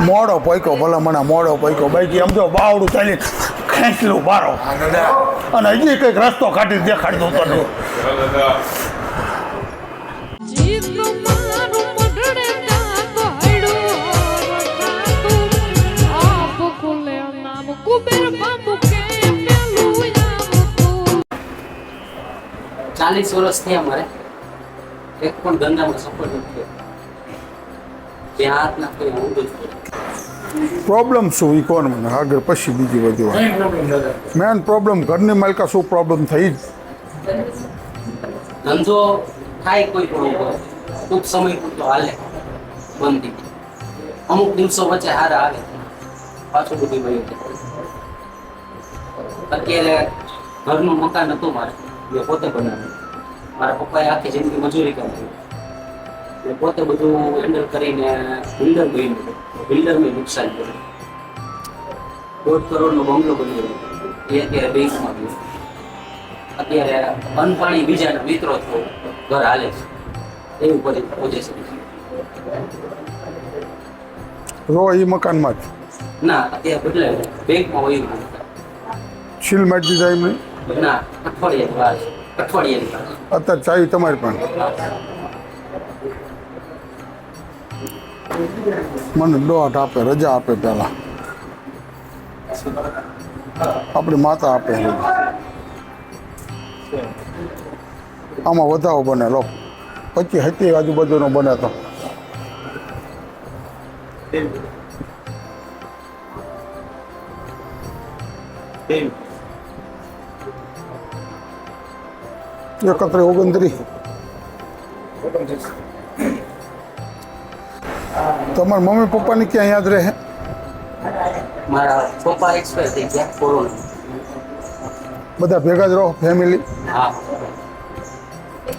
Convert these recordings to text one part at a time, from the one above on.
મોડો પૈકો ભલે મને મોડો પૈકો બાકી આમ જો બાવડું ચાલી ખેંચલું બારો અને હજી કંઈક રસ્તો કાઢી દેખાડી દઉં આવતું ચાલીસ વર્ષ થયા મારે. એક પણ ધંધામાં સફળ નથી પ્રોબ્લેમ શું? એ કોણ મને? આગળ પછી બીજી બધી વાત. મેન પ્રોબ્લેમ ઘરની માલકા શું પ્રોબ્લેમ થઈ જ? ધંધો થાય કોઈ પણ ટૂંક સમય પૂરતો હાલે. બંધ અમુક દિવસો વચ્ચે હારા આવે. પાછું બધું વયું અત્યારે ઘરનું મકાન હતું મારે. મેં પોતે બનાવ્યું. મારા પપ્પાએ આખી જિંદગી મજૂરી કરી. એટલે પોતે બધું હેન્ડલ કરીને બિલ્ડર બન્યું. બિલ્ડરને નુકસાન કર્યું દોઢ કરોડનો બંગલો બન્યો. એ અત્યારે બેંકમાં ગયો. અત્યારે અનપાણી બીજાના મિત્રો થયો. ઘર હાલે છે. એવું પહોંચે પોઝિશન રો એ મકાનમાં જ? ના અત્યારે બદલાય બેંકમાં હોય મારી દીધા એમને? ના અઠવાડિયા વાર છે. અત્યારે ચાવી તમારી પણ મને દોઢ આપે, રજા આપે પહેલા. આપણી માતા આપે આમાં વધારો બને, લો. પછી હતી આજુબાજુનો બને તો. એકત્ર ઓગણત્રીસ. તમારા મમ્મી પપ્પાની ક્યાં યાદ રહે? મારા પપ્પા એક્સપાયર થઈ ગયા કોરોના બધા ભેગા જ રહો ફેમિલી હા.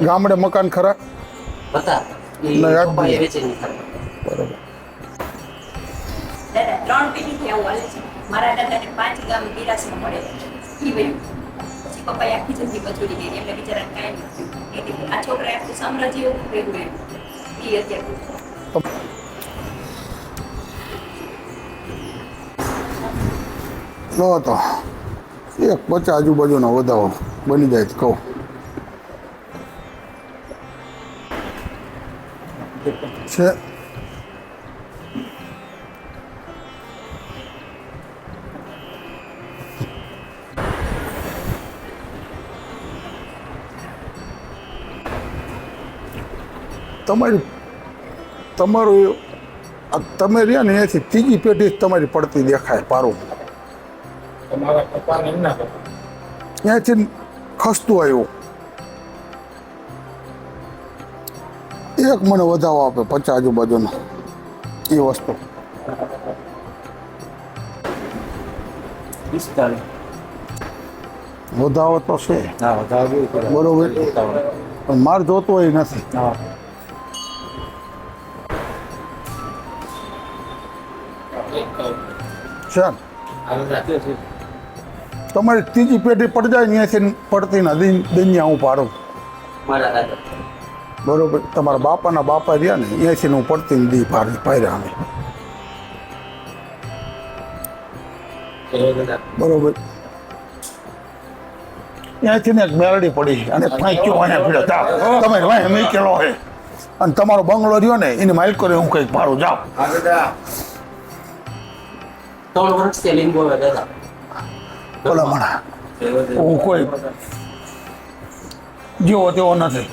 ગામડે મકાન ખરા? હતા. એ યાદ. બરાબર. દાદા ત્રણ પેઢીથી આવું હાલે છે. મારા દાદાને પાંચ ગામ નિરાશમાં મળેલા છે. વયું પછી પપ્પાએ આખી જિંદગી મજૂરી કરી એમને બિચારા કાંઈ નથી આ છોકરાએ આખું સામ્રાજ્ય ઉભું કર્યું. એમ ઈ અત્યારે લો તો એક પચાસ આજુબાજુનો વધારો બની જાય તો કહું. છે. તમારી, તમારું તમે રહ્યા ને અહીંયાથી ત્રીજી પેઢી તમારી પડતી દેખાય પારું તમારા પપ્પા ને એમના પપ્પા. ત્યાંથી ખસતું આવ્યું. એક મને વધાવો આપે પચાસ આજુબાજુનો. એ વસ્તુ. વધાવો તો છે. બરોબર. પણ માર જોતો હોય નથી. હા. છે. ને? તમારી ત્રીજી પેઢી પડી જાય અહીંયાથી પડતી નથી દુનિયા હું પાડું. બરોબર. તમારા બાપાના બાપા રહ્યા ને અહીંયાથી હું પડતી ને દી પાડી પાડ્યા અમે. બરોબર ત્યાંથી ને એક મેરડી પડી અને ફાંક્યો અને પીડ્યો જાઓ તમે વાંહે મેકેલો હે. અને તમારો બંગલો રહ્યો ને એને માઇલ કર્યો હું કંઈક ભાડું જાઉં ત્રણ વર્ષથી લીંબુ દાદા. બોલા મણા હું કોઈ જેવો તેવો નથી.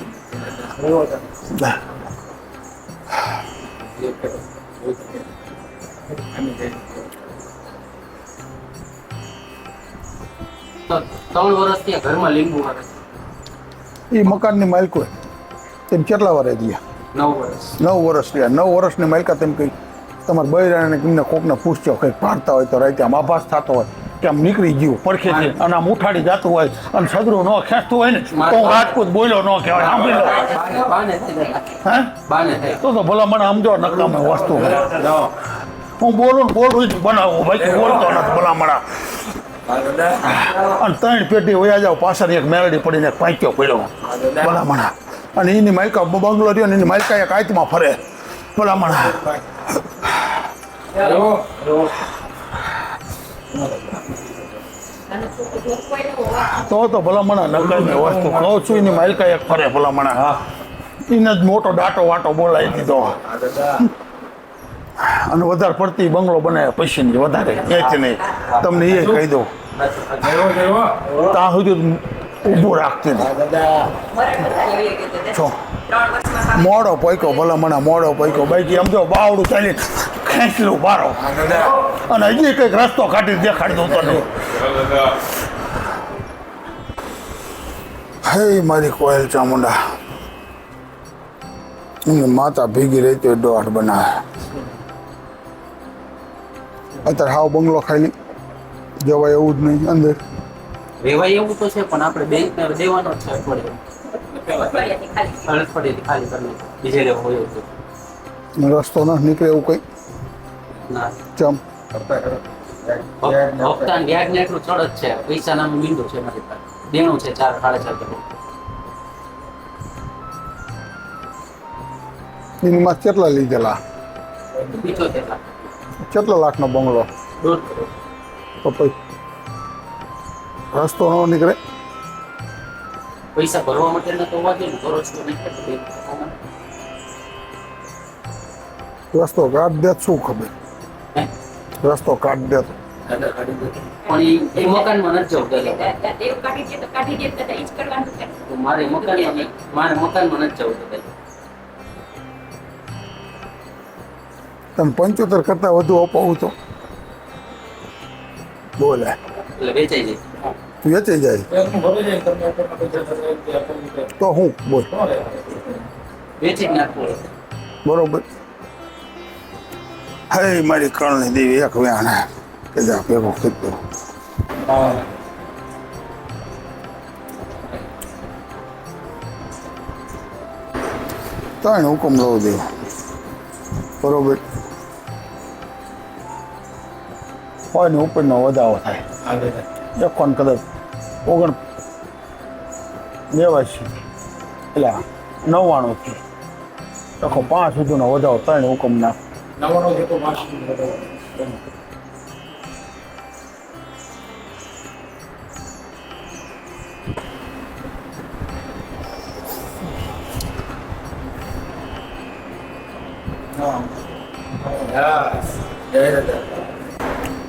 ત્રણ વર્ષથી આ ઘરમાં લીંબુ એ મકાનની માલિક તેમ કેટલા વાર રહ્યા? નવ વર્ષ નવ વર્ષ રહ્યા. નવ વર્ષની માલિકા તેમ કંઈક તમારા બૈરાને એમને કોકને પૂછજો કંઈક પાડતા હોય તો રાતે આમ આભાસ થતો હોય. કે આમ નીકળી ગયું પડખે છે. અને આમ ઉઠાડી જતું હોય અને સદરું ન ખેંચતું હોય ને તો હું રાજપૂત બોલ્યો ન કહેવાય સાંભળી લો. તો તો ભલા મને સમજો નકામી વસ્તુ હું બોલું ને બોલું જ બનાવું ભાઈ બોલતો નથી ભલા મણા અને ત્રણ પેટી વયા જાવ પાછળ એક મેલડી પડીને એક પાંચ્યો પડ્યો. ભલા મણા. અને એની માલિકા બંગલો રહ્યો ને એની માલિકા એક આયતમાં ફરે. ભલા મણા નાનો છોકરો જો કોઈ ન હોય તો તો ભલામણા નકામી વસ્તુ કહું છું એની માલકા એક ફરે ભલામણા એને જ મોટો દાટો વાટો બોલાવી દીધો. અને વધારે પડતી બંગલો બનાવે પૈસાની વધારે ક્યાંથી નહીં. તમને એ કહી દઉં. ત્યાં સુધી ઊભું રાખતી છો. મોડો પૈકો ભલામણા, મોડો પૈકો બાકી જો બાવડું ચાલી ખેંચલું બારો અને હજી કંઈક રસ્તો કાઢી દેખાડી દઉં તને. હે મારી કોયલ ચામુંડા. એની માતા ભીગી રહેતી હોય દોઢ બનાવે. અત્યારે હાવ બંગલો ખાલી જવાય એવું જ નહીં અંદર. રેવાય એવું તો છે પણ આપણે બેંક ને દેવાનો છે અઠવાડિયે. અઠવાડિયાથી ખાલી. અઠવાડિયે ખાલી કરી બીજે રહેવું હોય તો. રસ્તો ન નીકળે એવું કંઈ. ના ચમ. હપ્તા વ્યાજ ને એટલું ચડ જ છે. પૈસા નાનું મીંડું છે મારી પાસે. દેણું છે ચાર સાડા ચાર કરોડ. એની માં કેટલા લીધેલા? કેટલા લાખનો બંગલો? તો પછી રસ્તો ન નીકળે. પૈસા ભરવા માટે તો વાગે છો રસ્તો ગાઢ દે શું ખબર? રસ્તો કાઢ દે તો. પણ એ મકાનમાં નથી જવું તો મારે મારે નથી જવું તમે પંચોતેર કરતા વધુ અપાવું તો. બોલે. એટલે વેચાઈ જાય. વેચાઈ જાય. તો હું બોલ. વેચી નાખવું બરોબર. હે, મારી કરણી દેવી, એક વ્યાણે કે જા ભેગો કીધું. ત્રણ હુકમ લઉં દે. બરોબર? હોય ને ઉપરનો વધારો થાય. એકોન કદાચ ઓગણ નેવાસી. એટલે નવ્વાણુંથી. આખો પાંચ સુધીનો વધારો ત્રણ હુકમ ના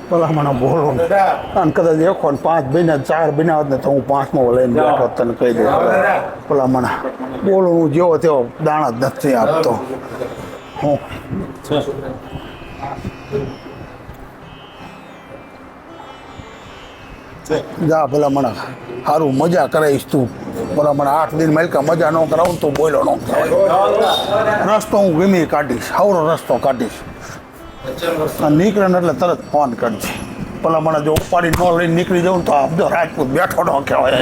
પેલા મને બોલો ને. અને કદાચ દેખો ને પાંચ બન્યા ચાર બન્યા હોત ને તો હું પાંચમો લઈને બેઠો તને કહી દઉં પેલા મને બોલો હું જેવો તેવો દાણા જ નથી આપતો. હું જા પેલા મને સારું મજા કરાવીશ તું. પેલા મને આઠ દિન માલકા મજા ન કરાવું તો બોલો ન રસ્તો હું ગમે કાઢીશ હવરો રસ્તો કાઢીશ. નીકળે ને એટલે તરત ફોન કરજે. પેલા મને જો ઉપાડી ન લઈને નીકળી જાઉં ને તો અબધો રાજપૂત બેઠો ન કહેવાય.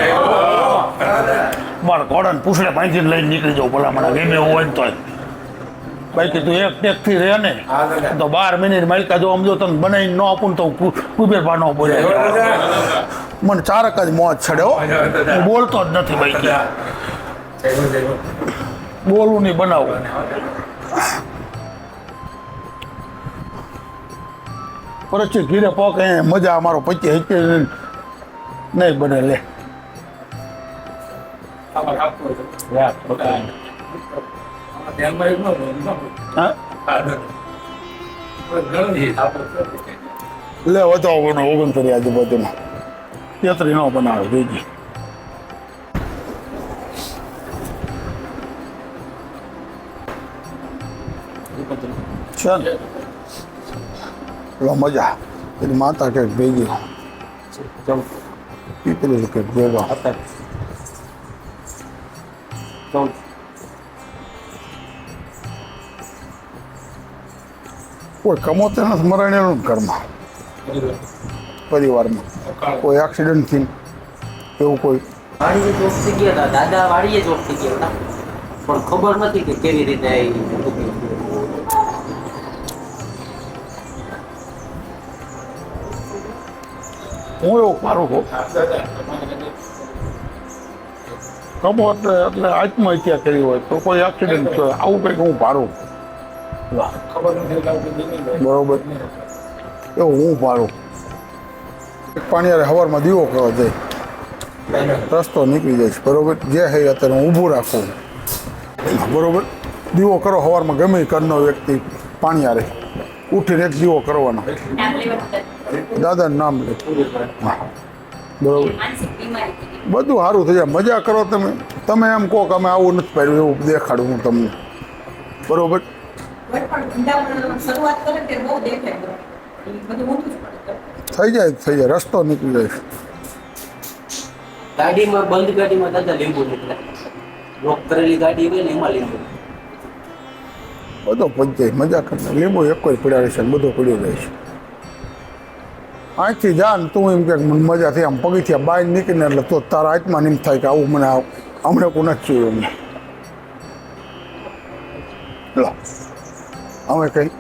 મારા ઘોડાને પૂછડે ભાંજીને લઈને નીકળી જાઉં પેલા મને ગમે હોય ને તોય. બાકી તું એક ટેકથી રહે ને તો બાર મિનિટ માલિકા જો આમ જો તને બનાવીને ન આપું તો કુબેર ભા ન બોલે મને ચારક જ મોજ છડ્યો હું. બોલતો જ નથી બાઈકી બોલવું નહીં બનાવું. પરચી ઘીરે પોકે મજા અમારો પચી હચી નહીં બને લે. હા લે વધો ઓગણ ઓગણતરી આજુબાજુમાં તેતરી નો બનાવે બીજી. છે ને લો મજા. એની માતા કે ભેગી. પીપળી કે ભેગો. ચૌદ કોઈ કમોતે નથી મરણેલું ને ઘરમાં. પરિવારમાં. કોઈ એક્સિડન્ટથી એવું કોઈ. વાડીએ જોબ ગયા હતા દાદા વાડીએ જોબ ગયા હતા. પણ ખબર નથી કે કેવી રીતે હું એવું મારું છું. કમો એટલે આત્મહત્યા કરી હોય તો કોઈ એક્સિડન્ટ થયો આવું કંઈક હું ભારું બરોબર. એવું હું પાડું પાણીયારે હવારમાં દીવો કરવા જાય રસ્તો નીકળી જાય બરોબર? જે હે અત્યારે હું ઊભું રાખું. બરોબર? દીવો કરો હવારમાં, ગમે કરનો વ્યક્તિ પાણીયારે ઉઠીને એક દીવો કરવાનો. દાદાનું નામ લે. બરોબર. બધું સારું થઈ જાય. મજા કરો તમે. તમે એમ કહો કે અમે આવું નથી પાડ્યું, એવું દેખાડું હું તમને. બરોબર? કોઈ પણ ધંધા શરૂઆત કરે તે બહુ દેખાય એ બધું ઊંધું જ પડે થઈ જાય થઈ જાય રસ્તો નીકળી જાય. ગાડીમાં બંધ ગાડીમાં દાદા લીંબુ નીકળે. લોક કરેલી ગાડી હોય ને એમાં લીંબુ. બધો પંચાય મજા કરે લીંબુ એક કોઈ પીડાડે છે બધો પીડ્યો જાય છે. અહીંથી જા ને તું એમ કે મને મજા થઈ આમ પગથિયા બહાર નીકળીને એટલે તો તારા હાથમાં એમ થાય કે આવું મને હમણાં કોઈ નથી જોયું એમને. લો. હવે કંઈ